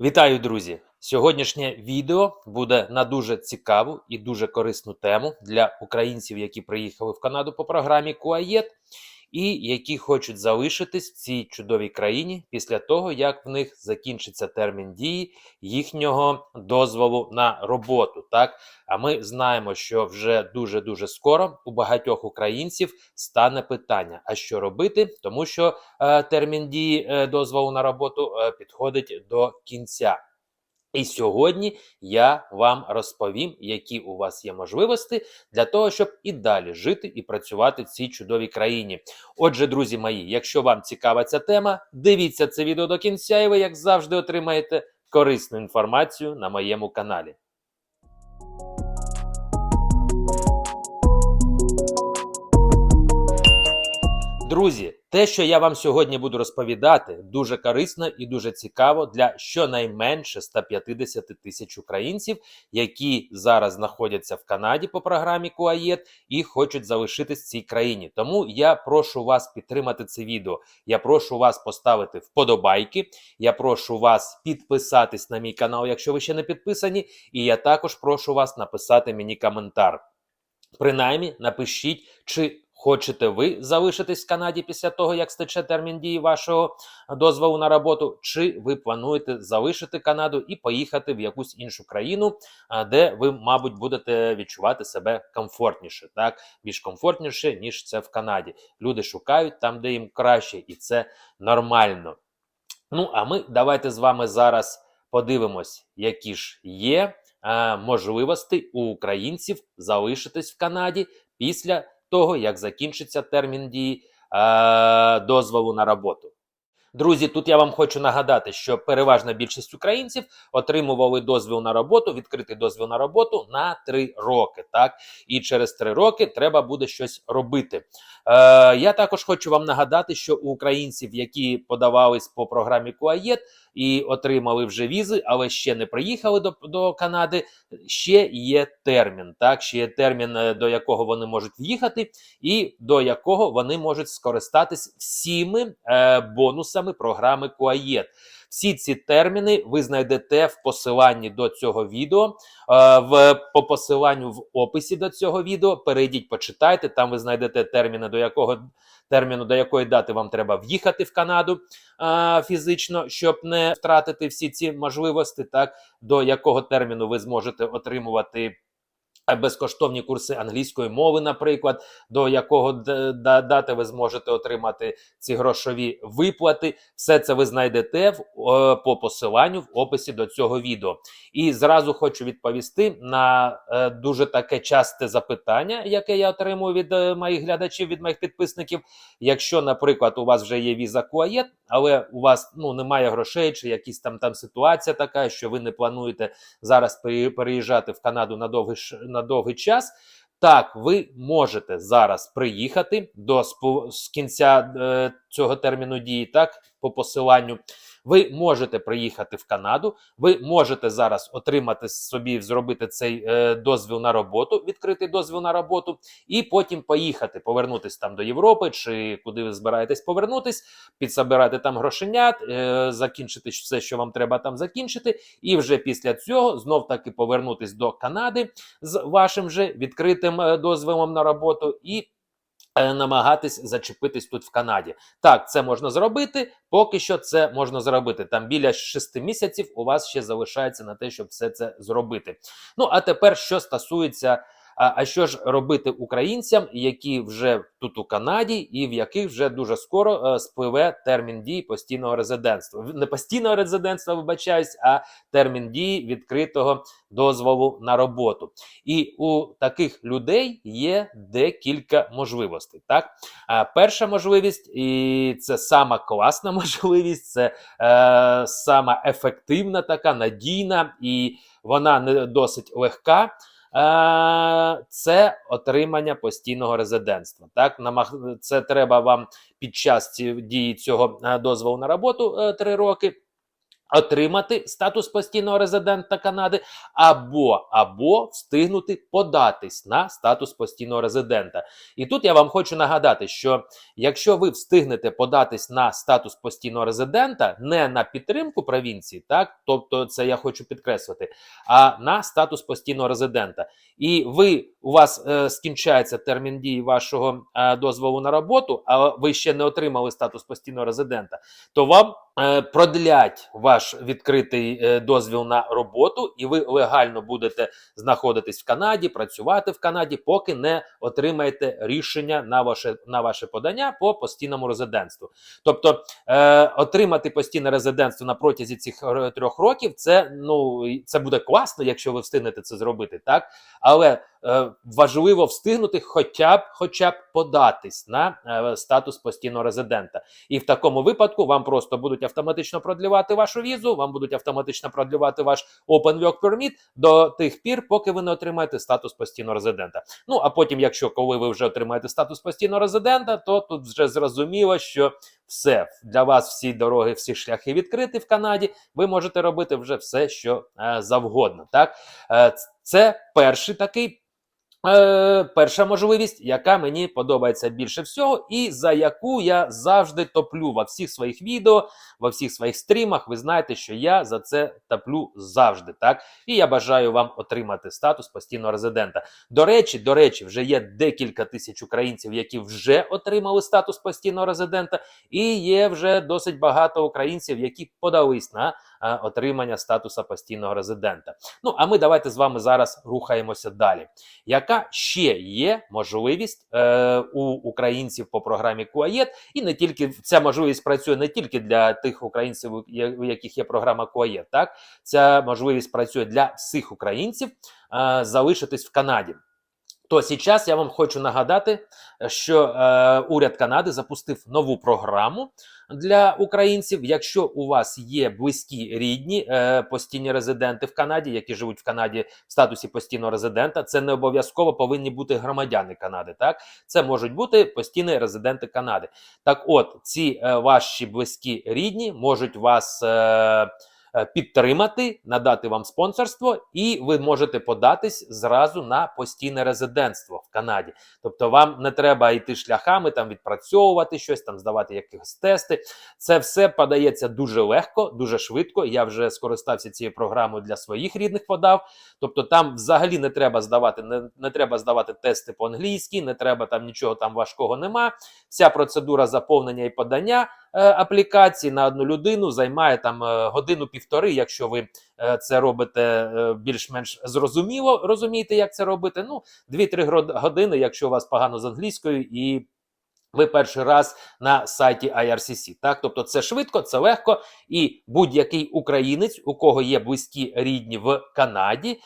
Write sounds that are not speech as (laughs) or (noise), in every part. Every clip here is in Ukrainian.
Вітаю, друзі! Сьогоднішнє відео буде на дуже цікаву і дуже корисну тему для українців, які приїхали в Канаду по програмі Куаєт, і які хочуть залишитись в цій чудовій країні після того, як в них закінчиться термін дії їхнього дозволу на роботу. Так, а ми знаємо, що вже дуже дуже скоро у багатьох українців стане питання: а що робити, тому що е, термін дії е, дозволу на роботу е, підходить до кінця. І сьогодні я вам розповім, які у вас є можливості для того, щоб і далі жити і працювати в цій чудовій країні. Отже, друзі мої, якщо вам цікава ця тема, дивіться це відео до кінця, і ви, як завжди, отримаєте корисну інформацію на моєму каналі. Друзі, те, що я вам сьогодні буду розповідати, дуже корисно і дуже цікаво для щонайменше 150 тисяч українців, які зараз знаходяться в Канаді по програмі Куаєт і хочуть залишитись в цій країні. Тому я прошу вас підтримати це відео. Я прошу вас поставити вподобайки. Я прошу вас підписатись на мій канал, якщо ви ще не підписані. І я також прошу вас написати мені коментар. Принаймні, напишіть, чи Хочете ви залишитись в Канаді після того, як стече термін дії вашого дозволу на роботу, чи ви плануєте залишити Канаду і поїхати в якусь іншу країну, де ви, мабуть, будете відчувати себе комфортніше, так більш комфортніше, ніж це в Канаді. Люди шукають там, де їм краще, і це нормально. Ну, а ми давайте з вами зараз подивимось, які ж є можливості у українців залишитись в Канаді після того, як закінчиться термін дії е, дозволу на роботу. Друзі, тут я вам хочу нагадати, що переважна більшість українців отримували дозвіл на роботу, відкритий дозвіл на роботу на три роки. Так і через три роки треба буде щось робити. Е, Я також хочу вам нагадати, що у українців, які подавались по програмі Куаєт і отримали вже візи, але ще не приїхали до до Канади. Ще є термін. Так, ще є термін, е, до якого вони можуть в'їхати, і до якого вони можуть скористатись всіми е, бонусами програми Куаєт. Всі ці терміни ви знайдете в посиланні до цього відео. Е, в по посиланню в описі до цього відео перейдіть, почитайте. Там ви знайдете терміни, до якого терміну, до якої дати вам треба в'їхати в Канаду фізично, щоб не втратити всі ці можливості, так до якого терміну ви зможете отримувати безкоштовні курси англійської мови, наприклад, до якого дати ви зможете отримати ці грошові виплати. Все це ви знайдете в, по посиланню в описі до цього відео. І зразу хочу відповісти на е, дуже таке часте запитання, яке я отримую від е, моїх глядачів, від моїх підписників. Якщо, наприклад, у вас вже є віза Куаєт, але у вас ну немає грошей, чи якісь там там ситуація така, що ви не плануєте зараз переїжджати в Канаду на довгий на довгий час. Так, ви можете зараз приїхати до з кінця е, цього терміну дії, так по посиланню. Ви можете приїхати в Канаду, ви можете зараз отримати собі, зробити цей е, дозвіл на роботу, відкритий дозвіл на роботу, і потім поїхати, повернутися там до Європи чи куди ви збираєтесь повернутись, підсобирати там грошенят, е, закінчити все, що вам треба там закінчити, і вже після цього знов таки повернутись до Канади з вашим же відкритим е, дозволом на роботу. і намагатись зачепитись тут в Канаді. Так, це можна зробити. Поки що це можна зробити. Там біля 6 місяців у вас ще залишається на те, щоб все це зробити. Ну а тепер, що стосується а, а що ж робити українцям, які вже тут у Канаді, і в яких вже дуже скоро е, спливе термін дії постійного резидентства? Не постійного резидентства, вибачаюсь, а термін дії відкритого дозволу на роботу. І у таких людей є декілька можливостей. Так, а перша можливість, і це сама класна (laughs) можливість, це е, сама ефективна, така надійна, і вона не досить легка. Е, це отримання постійного резидентства. Так, це треба вам під час дії цього е, дозволу на роботу 3 е, роки. Отримати статус постійного резидента Канади, або або встигнути податись на статус постійного резидента. І тут я вам хочу нагадати, що якщо ви встигнете податись на статус постійного резидента, не на підтримку провінції, так тобто це я хочу підкреслити, а на статус постійного резидента, і ви у вас е, скінчається термін дії вашого е, дозволу на роботу, а ви ще не отримали статус постійного резидента, то вам продлять ваш відкритий е, дозвіл на роботу, і ви легально будете знаходитись в Канаді, працювати в Канаді, поки не отримаєте рішення на ваше на ваше подання по постійному резидентству. Тобто е, отримати постійне резидентство на протязі цих трьох років, це ну це буде класно, якщо ви встигнете це зробити, так але е, важливо встигнути, хоча б хоча б податись на е, статус постійного резидента. І в такому випадку вам просто будуть автоматично продлівати вашу візу, вам будуть автоматично продлівати ваш Open Work Permit до тих пір, поки ви не отримаєте статус постійного резидента. Ну а потім, якщо коли ви вже отримаєте статус постійного резидента, то тут вже зрозуміло, що все для вас всі дороги, всі шляхи відкриті в Канаді. Ви можете робити вже все, що е, завгодно. Так, це перший такий. Е, перша можливість, яка мені подобається більше всього, і за яку я завжди топлю во всіх своїх відео, во всіх своїх стрімах. Ви знаєте, що я за це топлю завжди. Так і я бажаю вам отримати статус постійного резидента. До речі, до речі, вже є декілька тисяч українців, які вже отримали статус постійного резидента, і є вже досить багато українців, які подались на отримання статуса постійного резидента. Ну а ми давайте з вами зараз рухаємося далі. Яка ще є можливість е, у українців по програмі КУАЄТ, і не тільки ця можливість працює не тільки для тих українців, у яких є програма КУАЄТ, так ця можливість працює для всіх українців е, залишитись в Канаді. То зараз я вам хочу нагадати, що е, уряд Канади запустив нову програму для українців. Якщо у вас є близькі рідні е, постійні резиденти в Канаді, які живуть в Канаді в статусі постійного резидента, це не обов'язково повинні бути громадяни Канади. Так, це можуть бути постійні резиденти Канади. Так, от ці е, ваші близькі рідні можуть вас. Е, Підтримати, надати вам спонсорство, і ви можете податись зразу на постійне резидентство Канаді. Тобто, вам не треба йти шляхами, там відпрацьовувати щось, там здавати якісь тести. Це все подається дуже легко, дуже швидко. Я вже скористався цією програмою для своїх рідних подав. Тобто, там взагалі не треба здавати, не, не треба здавати тести по-англійськи, не треба там нічого там важкого нема. Вся процедура заповнення і подання е, аплікації на одну людину займає там е, годину-півтори, якщо ви е, це робите більш-менш зрозуміло, розумієте, як це робити. Ну, 2-3 години, якщо у вас погано з англійською і. Ви перший раз на сайті IRCC. Так, тобто це швидко, це легко, і будь-який українець, у кого є близькі рідні в Канаді,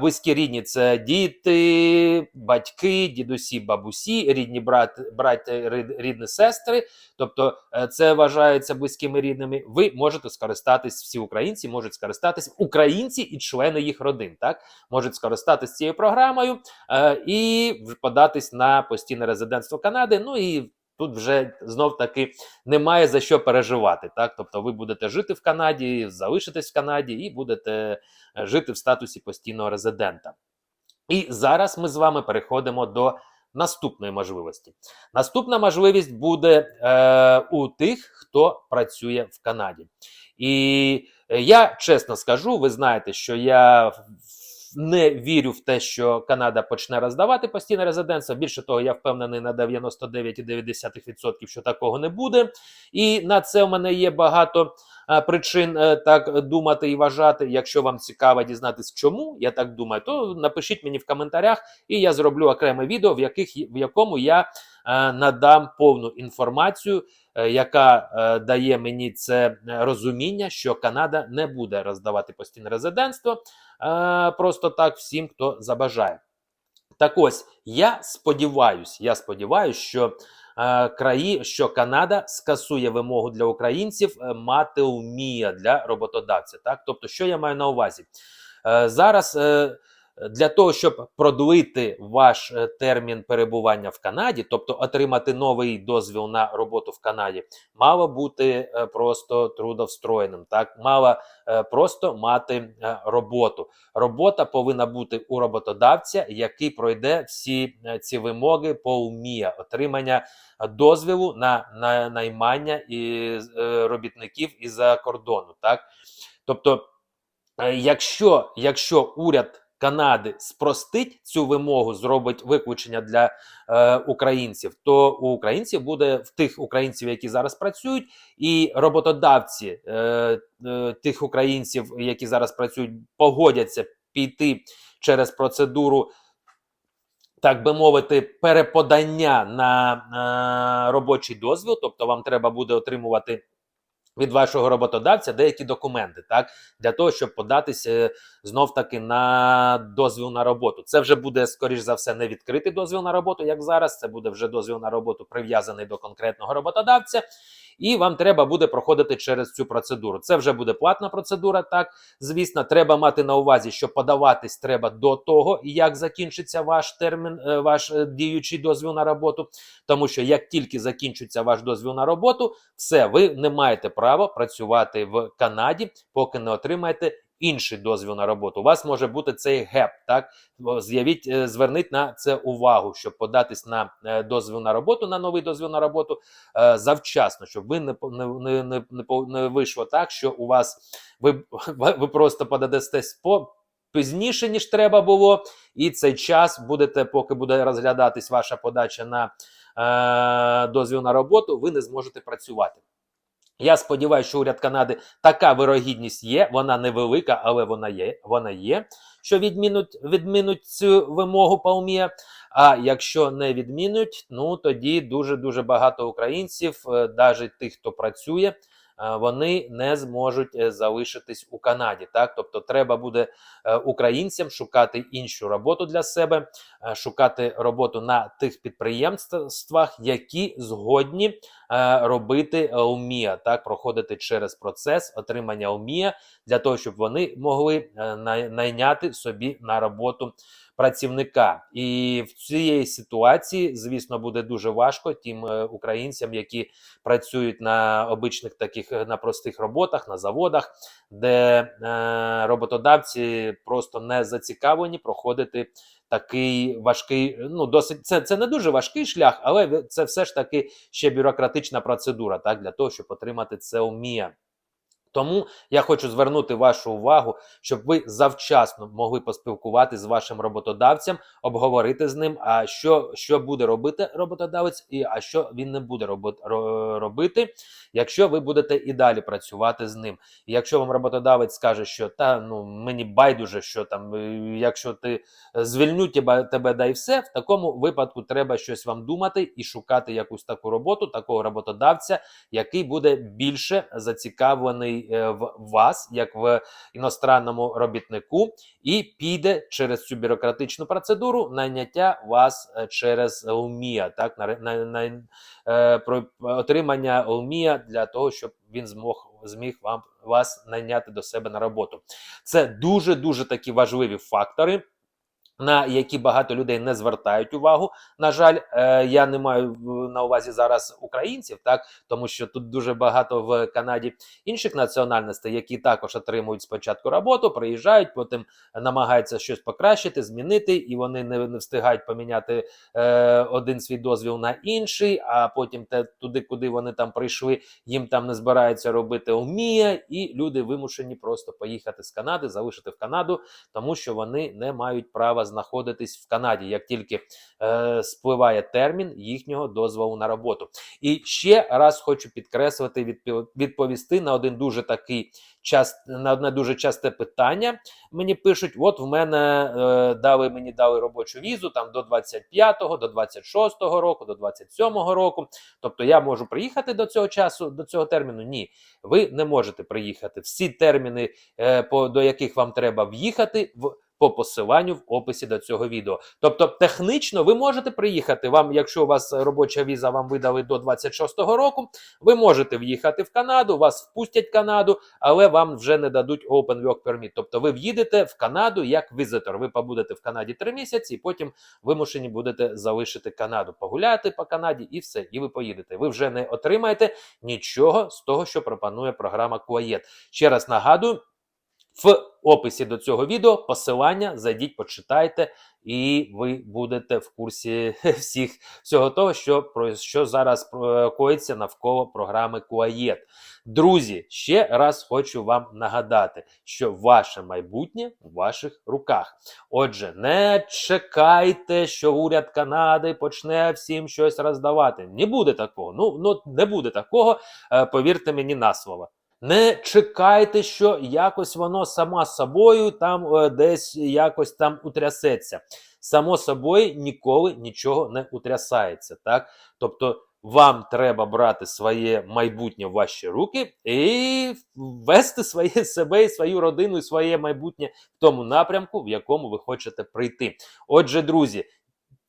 близькі рідні це діти, батьки, дідусі, бабусі, рідні брат, браття, рід- рідні сестри. Тобто е, це вважається близькими рідними. Ви можете скористатись, всі українці можуть скористатись, українці і члени їх родин, так можуть скористатись цією програмою е, і податись на постійне резидентство Канади. Ну і тут вже знов таки немає за що переживати. Так, тобто, ви будете жити в Канаді, залишитесь в Канаді і будете е, жити в статусі постійного резидента. І зараз ми з вами переходимо до наступної можливості. Наступна можливість буде е, у тих, хто працює в Канаді. І е, я чесно скажу, ви знаєте, що я не вірю в те, що Канада почне роздавати постійне резидентство. Більше того, я впевнений на 99,9%, що такого не буде. І на це в мене є багато е, причин е, так думати і вважати. Якщо вам цікаво дізнатись, чому я так думаю, то напишіть мені в коментарях, і я зроблю окреме відео, в, яких, в якому я надам повну інформацію, е, яка е, дає мені це е, розуміння, що Канада не буде роздавати постійне резидентство е, просто так всім, хто забажає. Так ось я сподіваюсь, я сподіваюсь, що е, краї, що Канада скасує вимогу для українців е, мати умія для роботодавця. Так, тобто, що я маю на увазі? Е, зараз е, для того, щоб продлити ваш е, термін перебування в Канаді, тобто отримати новий дозвіл на роботу в Канаді, мало бути е, просто трудовстроєним, так мало е, просто мати роботу. Робота повинна бути у роботодавця, який пройде всі ці вимоги по УМІА, отримання дозвілу на, на наймання і робітників із-за кордону. Так, тобто, якщо, якщо уряд Канади спростить цю вимогу, зробить виключення для е, українців, то у українців буде в тих українців, які зараз працюють, і роботодавці е, е, тих українців, які зараз працюють, погодяться піти через процедуру. Так би мовити, переподання на е, робочий дозвіл, тобто вам треба буде отримувати від вашого роботодавця деякі документи, так для того, щоб податися знов таки на дозвіл на роботу. Це вже буде, скоріш за все, не відкритий дозвіл на роботу, як зараз. Це буде вже дозвіл на роботу прив'язаний до конкретного роботодавця, і вам треба буде проходити через цю процедуру. Це вже буде платна процедура. Так, звісно, треба мати на увазі, що подаватись треба до того, як закінчиться ваш термін, е, ваш е, діючий дозвіл на роботу. Тому що як тільки закінчиться ваш дозвіл на роботу, все, ви не маєте права працювати в Канаді, поки не отримаєте інший дозвіл на роботу. У вас може бути цей геп. Так з'явіть, е, зверніть на це увагу, щоб податись на е, дозвіл на роботу, на новий дозвіл на роботу е, завчасно, щоб ви не не, не, не, вийшло так, що у вас ви, ви просто подадетесь по. Пізніше ніж треба було, і цей час будете, поки буде розглядатись ваша подача на е, дозвіл на роботу, ви не зможете працювати. Я сподіваюся, що уряд Канади така вирогідність є. Вона невелика, але вона є. Вона є. Що відмінуть, відмінуть цю вимогу Паумія. А якщо не відмінуть, ну тоді дуже дуже багато українців, навіть тих, хто працює, е, вони не зможуть е, залишитись у Канаді. Так, тобто, треба буде е, українцям шукати іншу роботу для себе, е, шукати роботу на тих підприємствах, які згодні е, робити ОМІА, так проходити через процес отримання ОМІА для того, щоб вони могли е, най- найняти собі на роботу працівника. І в цій ситуації, звісно, буде дуже важко тим е, українцям, які працюють на обичних таких е, на простих роботах, на заводах, де е, роботодавці просто не зацікавлені проходити такий важкий, ну досить це, це не дуже важкий шлях, але це все ж таки ще бюрократична процедура, так для того, щоб отримати це ОМІА. Тому я хочу звернути вашу увагу, щоб ви завчасно могли поспілкувати з вашим роботодавцем, обговорити з ним, а що, що буде робити роботодавець, і а що він не буде робити, якщо ви будете і далі працювати з ним. І якщо вам роботодавець скаже, що та ну мені байдуже, що там, е, якщо ти е, звільню тебе, тебе да все, в такому випадку треба щось вам думати і шукати якусь таку роботу, такого роботодавця, який буде більше зацікавлений в вас, як в іностранному робітнику, і піде через цю бюрократичну процедуру найняття вас е, через УМІА, так на, на, на е, про отримання УМІА для того, щоб він змог зміг вам вас найняти до себе на роботу. Це дуже дуже такі важливі фактори. На які багато людей не звертають увагу. На жаль, е, я не маю на увазі зараз українців, так тому що тут дуже багато в Канаді інших національностей, які також отримують спочатку роботу, приїжджають, потім намагаються щось покращити, змінити, і вони не, не встигають поміняти е, один свій дозвіл на інший, а потім те туди, куди вони там прийшли, їм там не збираються робити ОМІА, і люди вимушені просто поїхати з Канади, залишити в Канаду, тому що вони не мають права знаходитись в Канаді, як тільки е, спливає термін їхнього дозволу на роботу. І ще раз хочу підкреслити, відпо- відповісти на один дуже такий час, на одне дуже часте питання. Мені пишуть: от в мене е, дали мені дали робочу візу там до 25-го, до 26-го року, до 27-го року. Тобто я можу приїхати до цього часу, до цього терміну? Ні, ви не можете приїхати. Всі терміни, е, по, до яких вам треба в'їхати, в по посиланню в описі до цього відео. Тобто, технічно ви можете приїхати. Вам, якщо у вас робоча віза, вам видали до 26-го року, ви можете в'їхати в Канаду, вас впустять Канаду, але вам вже не дадуть Open Work Permit. Тобто ви в'їдете в Канаду як візитор. Ви побудете в Канаді три місяці, і потім вимушені будете залишити Канаду, погуляти по Канаді, і все, і ви поїдете. Ви вже не отримаєте нічого з того, що пропонує програма Куаєт. Ще раз нагадую. В описі до цього відео посилання зайдіть, почитайте, і ви будете в курсі (laughs) всіх всього того, що про що зараз е, коїться навколо програми Куаєт. Друзі, ще раз хочу вам нагадати, що ваше майбутнє в ваших руках. Отже, не чекайте, що уряд Канади почне всім щось роздавати. Не буде такого. Ну, ну не буде такого. е, Повірте мені на слово. Не чекайте, що якось воно сама собою там е, десь якось там утрясеться. Само собою ніколи нічого не утрясається. Так? Тобто вам треба брати своє майбутнє в ваші руки і вести своє себе і свою родину, і своє майбутнє в тому напрямку, в якому ви хочете прийти. Отже, друзі.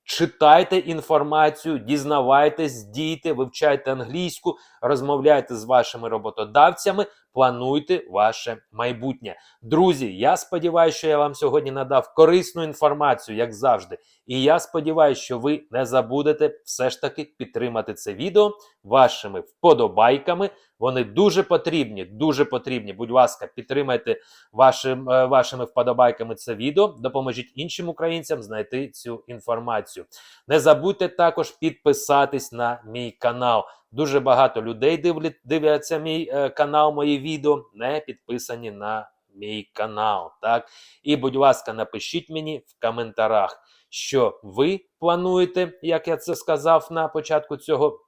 Читайте інформацію, дізнавайтесь, дійте, вивчайте англійську, розмовляйте з вашими роботодавцями, плануйте ваше майбутнє. Друзі, я сподіваюся, що я вам сьогодні надав корисну інформацію, як завжди. І я сподіваюся, що ви не забудете все ж таки підтримати це відео вашими вподобайками. Вони дуже потрібні, дуже потрібні. Будь ласка, підтримайте вашим, е, вашими вподобайками це відео. Допоможіть іншим українцям знайти цю інформацію. Не забудьте також підписатись на мій канал. Дуже багато людей дивлять, дивляться мій е, канал, мої відео, не підписані на мій канал. Так? І, будь ласка, напишіть мені в коментарях, що ви плануєте, як я це сказав на початку цього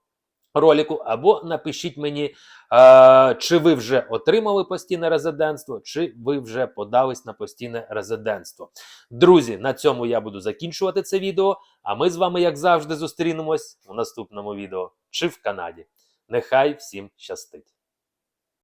ролику, або напишіть мені, е, чи ви вже отримали постійне резидентство, чи ви вже подались на постійне резидентство. Друзі, на цьому я буду закінчувати це відео. А ми з вами, як завжди, зустрінемось у наступному відео чи в Канаді. Нехай всім щастить!